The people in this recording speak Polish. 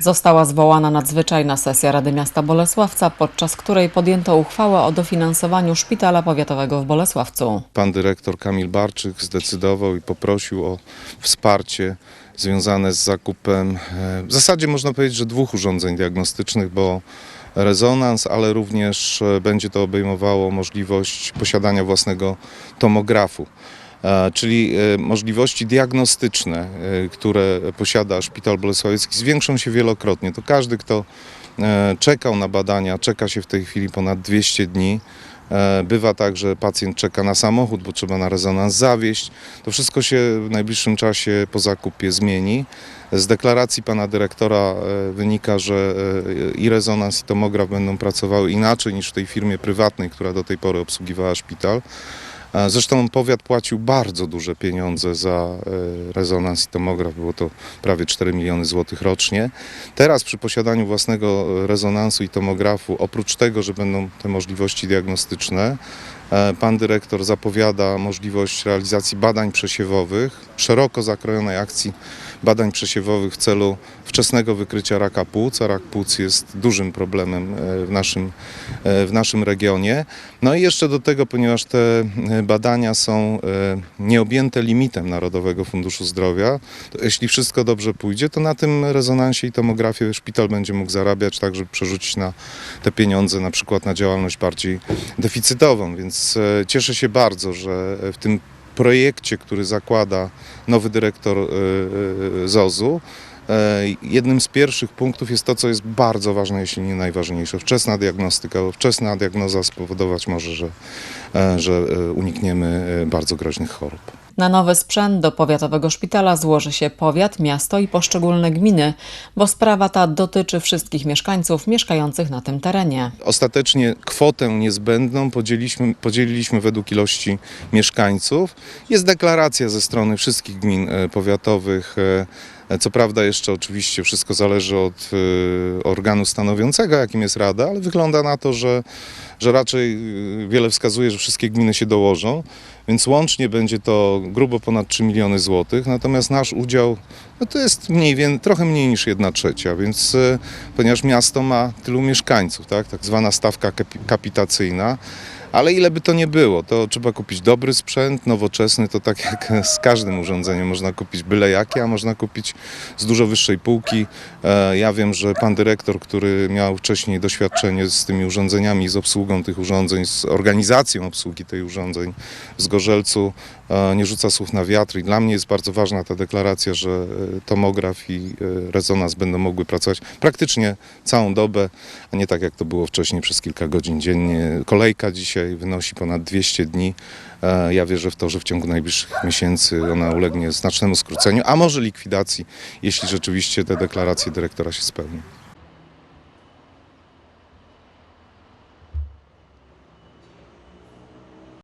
Została zwołana nadzwyczajna sesja Rady Miasta Bolesławca, podczas której podjęto uchwałę o dofinansowaniu szpitala powiatowego w Bolesławcu. Pan dyrektor Kamil Barczyk zdecydował i poprosił o wsparcie związane z zakupem e, w zasadzie można powiedzieć, że dwóch urządzeń diagnostycznych, bo rezonans, ale również e, będzie to obejmowało możliwość posiadania własnego tomografu. Czyli e, możliwości diagnostyczne, e, które posiada Szpital Bolesławiecki, zwiększą się wielokrotnie. To każdy, kto e, czekał na badania, czeka się w tej chwili ponad 200 dni. Bywa tak, że pacjent czeka na samochód, bo trzeba na rezonans zawieźć. To wszystko się w najbliższym czasie po zakupie zmieni. Z deklaracji pana dyrektora wynika, że i rezonans, i tomograf będą pracowały inaczej niż w tej firmie prywatnej, która do tej pory obsługiwała szpital. Zresztą powiat płacił bardzo duże pieniądze za e, rezonans i tomograf, było to prawie 4 miliony złotych rocznie. Teraz przy posiadaniu własnego rezonansu i tomografu, oprócz tego, że będą te możliwości diagnostyczne, pan dyrektor zapowiada możliwość realizacji badań przesiewowych, szeroko zakrojonej akcji badań przesiewowych w celu wczesnego wykrycia raka płuc, a rak płuc jest dużym problemem e, w naszym, e, w naszym regionie. No i jeszcze do tego, ponieważ te e, badania są e, nieobjęte limitem Narodowego Funduszu Zdrowia, jeśli wszystko dobrze pójdzie, to na tym rezonansie i tomografie szpital będzie mógł zarabiać tak, żeby przerzucić na te pieniądze na przykład na działalność bardziej deficytową. Więc e, cieszę się bardzo, że w tym projekcie, który zakłada nowy dyrektor e, e, ZOZ-u, e, jednym z pierwszych punktów jest to, co jest bardzo ważne, jeśli nie najważniejsze. Wczesna diagnostyka, bo wczesna diagnoza spowodować może, że, e, że e, unikniemy e, bardzo groźnych chorób. Na nowy sprzęt do powiatowego szpitala złoży się powiat, miasto i poszczególne gminy, bo sprawa ta dotyczy wszystkich mieszkańców mieszkających na tym terenie. Ostatecznie kwotę niezbędną podzieliliśmy, podzieliliśmy według ilości mieszkańców. Jest deklaracja ze strony wszystkich gmin e, powiatowych. Co prawda jeszcze oczywiście wszystko zależy od e, organu stanowiącego, jakim jest Rada, ale wygląda na to, że, że raczej e, wiele wskazuje, że wszystkie gminy się dołożą, więc łącznie będzie to grubo ponad 3 miliony złotych, natomiast nasz udział no to jest mniej trochę mniej niż 1 trzecia, więc e, ponieważ miasto ma tylu mieszkańców, tak, tak zwana stawka kapi- kapitacyjna, ale ile by to nie było, to trzeba kupić dobry sprzęt, nowoczesny, to tak jak z każdym urządzeniem, można kupić byle jakie, a można kupić z dużo wyższej półki. E, Ja wiem, że pan dyrektor, który miał wcześniej doświadczenie z tymi urządzeniami, z obsługą tych urządzeń, z organizacją obsługi tych urządzeń w Zgorzelcu, nie rzuca słów na wiatr i dla mnie jest bardzo ważna ta deklaracja, że e, tomograf i e, rezonans będą mogły pracować praktycznie całą dobę, a nie tak jak to było wcześniej przez kilka godzin dziennie. Kolejka dzisiaj wynosi ponad 200 dni. E, Ja wierzę w to, że w ciągu najbliższych miesięcy ona ulegnie znacznemu skróceniu, a może likwidacji, jeśli rzeczywiście te deklaracje dyrektora się spełnią.